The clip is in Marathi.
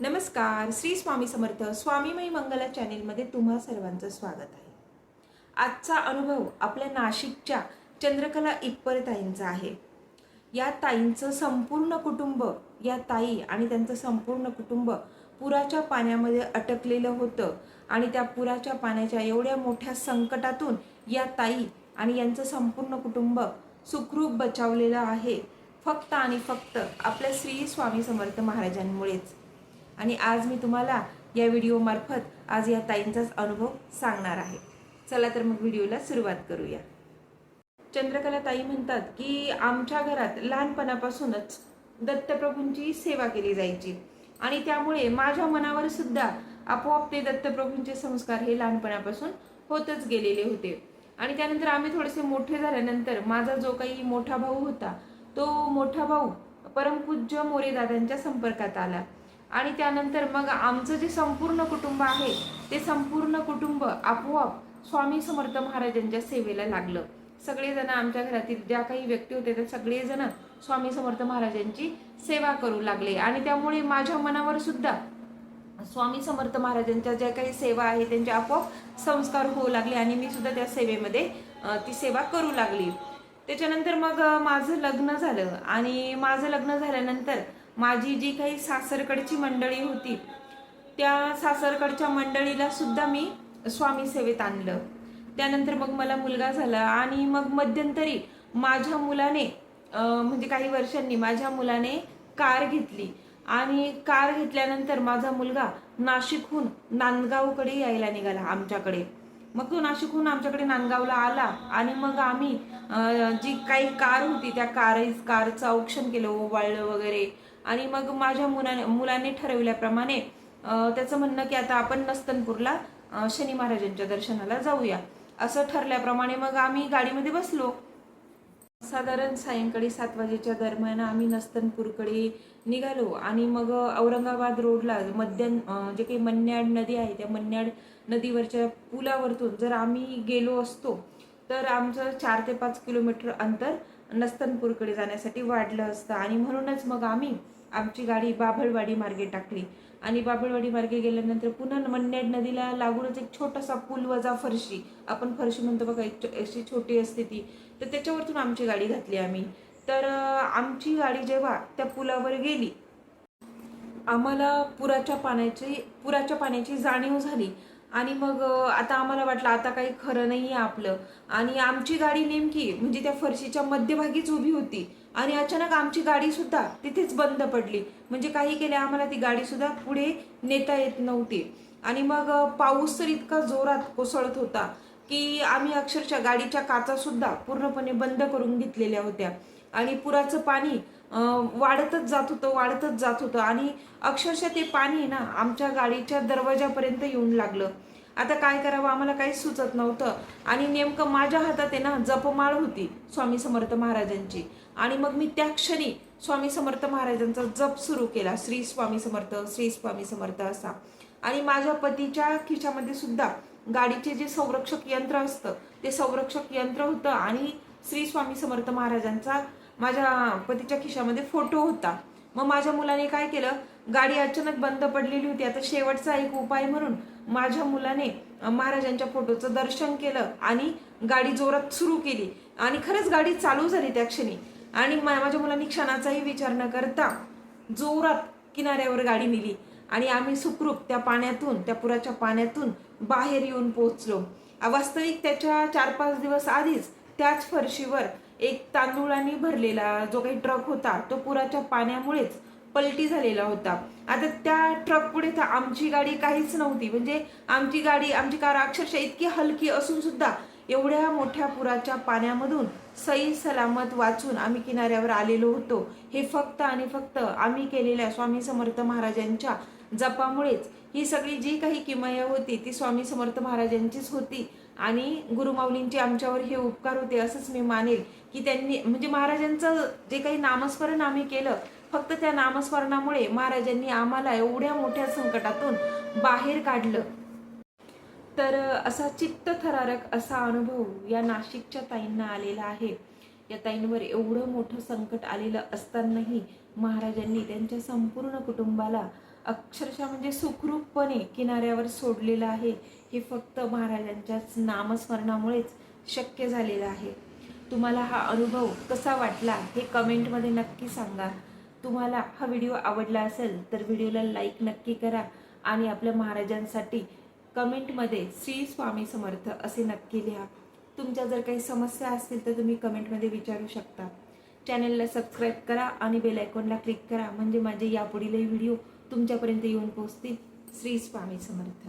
नमस्कार श्री स्वामी समर्थ स्वामीमयी मंगला चॅनेलमध्ये तुम्हा सर्वांचं स्वागत आहे. आजचा अनुभव आपल्या नाशिकच्या चंद्रकला इप्पर ताईंचा आहे. या ताईंचं संपूर्ण कुटुंब या ताई आणि त्यांचं संपूर्ण कुटुंब पुराच्या पाण्यामध्ये अटकलेलं होतं आणि त्या पुराच्या पाण्याच्या एवढ्या मोठ्या संकटातून या ताई आणि यांचं संपूर्ण कुटुंब सुखरूप बचावलेलं आहे. फक्त आणि फक्त आपल्या श्री स्वामी समर्थ महाराजांमुळेच. आणि आज मी तुम्हाला या व्हिडिओमार्फत आज या ताईंचाच अनुभव सांगणार आहे. चला तर मग व्हिडिओला सुरुवात करूया. चंद्रकला ताई म्हणतात की आमच्या घरात लहानपणापासूनच दत्तप्रभूंची सेवा केली जायची. आणि त्यामुळे माझ्या मनावर सुद्धा आपोआप ते दत्तप्रभूंचे संस्कार हे लहानपणापासून होतच गेलेले होते. आणि त्यानंतर आम्ही थोडेसे मोठे झाल्यानंतर माझा जो काही मोठा भाऊ होता तो मोठा भाऊ परमपूज्य मोरे दादांच्या संपर्कात आला. आणि त्यानंतर मग आमचं जे संपूर्ण कुटुंब आहे ते संपूर्ण कुटुंब आपोआप स्वामी समर्थ महाराजांच्या सेवेला लागलं. सगळेजण आमच्या घरातील ज्या काही व्यक्ती होते त्या सगळेजण स्वामी समर्थ महाराजांची सेवा करू लागले. आणि त्यामुळे माझ्या मनावर सुद्धा स्वामी समर्थ महाराजांच्या ज्या काही सेवा आहे त्यांचे आपोआप संस्कार होऊ लागले आणि मी सुद्धा त्या सेवेमध्ये ती सेवा करू लागली. त्याच्यानंतर मग माझं लग्न झालं. आणि माझं लग्न झाल्यानंतर माझी जी काही सासरकडची मंडळी होती त्या सासरकडच्या मंडळीला सुद्धा मी स्वामी सेवेत आणलं. त्यानंतर मग मला मुलगा झाला आणि मग मध्यंतरी माझ्या मुलाने म्हणजे काही वर्षांनी माझ्या मुलाने कार घेतली. आणि कार घेतल्यानंतर माझा मुलगा नाशिकहून नांदगावकडे यायला निघाला आमच्याकडे. मग तो नाशिकहून आमच्याकडे नांदगावला आला आणि मग आम्ही जी काही कार होती त्या कार कारचं औक्षण केलं ओवाळलं वगैरे. आणि मग माझ्या मुलाने मुलाने ठरवल्याप्रमाणे त्याचं म्हणणं की आता आपण नस्तनपूरला शनी महाराजांच्या दर्शनाला जाऊया. असं ठरल्याप्रमाणे मग आम्ही गाडीमध्ये बसलो. साधारण सायंकाळी सात वाजेच्या दरम्यान आम्ही नस्तनपूरकडे निघालो आणि मग औरंगाबाद रोडला मध्यान जे काही मन्याड नदी आहे त्या मन्याड नदीवरच्या पुलावरतून जर आम्ही गेलो असतो तर आमचं चार ते पाच किलोमीटर अंतर नस्तनपूरकडे जाण्यासाठी वाढलं असतं. आणि म्हणूनच मग आम्ही आमची गाडी बाभळवाडी मार्गे टाकली. आणि बाभळवाडी मार्गे गेल्यानंतर पुन्हा मन्याड नदीला लागूनच एक छोटासा पूल वजा फरशी. आपण फरशी म्हणतो बघा एक छो- अशी छोटी असते ती. तर त्याच्यावरतून आमची गाडी घातली आम्ही. तर आमची गाडी जेव्हा त्या पुलावर गेली आम्हाला पुराच्या पाण्याची पुराच्या पाण्याची जाणीव झाली. आणि मग आता आम्हाला वाटलं आता काही खरं नाही आहे आपलं. आणि आमची गाडी नेमकी म्हणजे त्या फरशीच्या मध्यभागीच उभी होती. आणि अचानक आमची गाडीसुद्धा तिथेच बंद पडली. म्हणजे काही केले आम्हाला ती गाडीसुद्धा पुढे नेता येत नव्हती. आणि मग पाऊस तर इतका जोरात कोसळत होता की आम्ही अक्षरशः गाडीच्या काचासुद्धा पूर्णपणे बंद करून घेतलेल्या होत्या. आणि पुराचं पाणी वाढतच जात होतं वाढतच जात होतं. आणि अक्षरशः ते पाणी ना आमच्या गाडीच्या दरवाजापर्यंत येऊन लागलं. आता काय करावं? आम्हाला काहीच सुचत नव्हतं. आणि नेमकं माझ्या हातात आहे ना जपमाळ होती स्वामी समर्थ महाराजांची. आणि मग मी त्या क्षणी स्वामी समर्थ महाराजांचा जप सुरू केला. श्री स्वामी समर्थ श्री स्वामी समर्थ असा. आणि माझ्या पतीच्या खिशामध्ये सुद्धा गाडीचे जे संरक्षक यंत्र असतं ते संरक्षक यंत्र होतं. आणि श्री स्वामी समर्थ महाराजांचा माझ्या पतीच्या खिशामध्ये फोटो होता. मग माझ्या मुलाने काय केलं? गाडी अचानक बंद पडलेली होती. आता शेवटचा एक उपाय म्हणून माझ्या मुलाने महाराजांच्या फोटोचं दर्शन केलं आणि गाडी जोरात सुरू केली. आणि खरंच गाडी चालू झाली त्या क्षणी. आणि मा- माझ्या मुलांनी क्षणाचाही विचार न करता जोरात किनाऱ्यावर गाडी नेली. आणि आम्ही सुखरूप त्या पाण्यातून त्या पुराच्या पाण्यातून बाहेर येऊन पोहोचलो. वास्तविक त्याच्या चार पाच दिवस आधीच त्याच फरशीवर एक तांदूळाने भरलेला जो काही ट्रक होता तो पुराच्या पाण्यामुळेच पलटी झालेला होता. आता त्या ट्रक पुढे तर आमची गाडी काहीच नव्हती. म्हणजे आमची गाडी आमची कार अक्षरशः इतकी हलकी असून सुद्धा एवढ्या मोठ्या पुराच्या पाण्यामधून सई सलामत वाचून आम्ही किनाऱ्यावर आलेलो होतो. हे फक्त आणि फक्त आम्ही केलेल्या स्वामी समर्थ महाराजांच्या जपामुळेच. ही सगळी जी काही किमया होती ती स्वामी समर्थ महाराजांचीच होती. आणि गुरुमाऊलींचे आमच्यावर हे उपकार होते असंच मी मानेल की त्यांनी म्हणजे महाराजांचं जे काही नामस्मरण आम्ही केलं फक्त त्या नामस्मरणामुळे महाराजांनी आम्हाला एवढ्या मोठ्या संकटातून बाहेर काढलं. तर असा चित्त थरारक असा अनुभव या नाशिकच्या ताईंना आलेला आहे. या ताईंवर एवढं मोठं संकट आलेलं असतानाही महाराजांनी त्यांच्या संपूर्ण कुटुंबाला अक्षरशः म्हणजे सुखरूपपणे किनाऱ्यावर सोडलेलं आहे. हे फक्त महाराजांच्याच नामस्मरणामुळेच शक्य झालेलं आहे. तुम्हाला हा अनुभव कसा वाटला हे कमेंटमध्ये नक्की सांगा. तुम्हाला हा व्हिडिओ आवडला असेल तर व्हिडिओला लाईक नक्की करा आणि आपल्या महाराजांसाठी कमेंटमध्ये श्री स्वामी समर्थ असे नक्की लिहा. तुमच्या जर काही समस्या असतील तर तुम्ही कमेंटमध्ये विचारू शकता. चॅनलला सबस्क्राईब करा आणि बेल आयकॉनला क्लिक करा. म्हणजे माझे यापुढीलही व्हिडिओ तुमच्यापर्यंत येऊन पोचतील श्री स्वामी समर्थ.